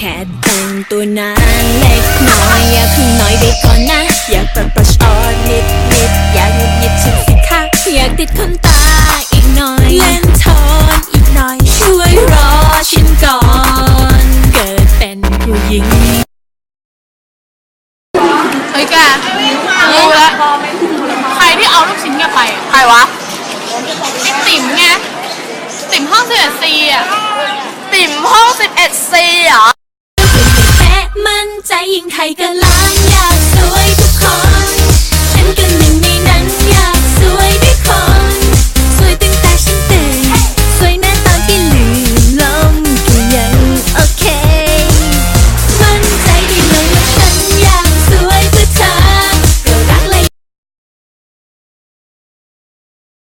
แค่แต่งตัวนั้นเล็กน้อยอย่าเพิ่งน้อยไปก่อนนะ อยากปรับประชอนิดนิดอยากหยุดหยิบฉันสิคะอยากติดคนตาอีกหน่อยเล่นโทนอีกหน่อย ช่วยรอฉันก่อน เกิดเป็นผู้หญิงเฮ้ยแกรู้แล้วใครที่เอาลูกชิ้นแกไปใครวะไอติ๋มไงติ๋มห้องสิบเอ็ดซีอะติ๋มห้องสิบเอ็ด วยทุกคน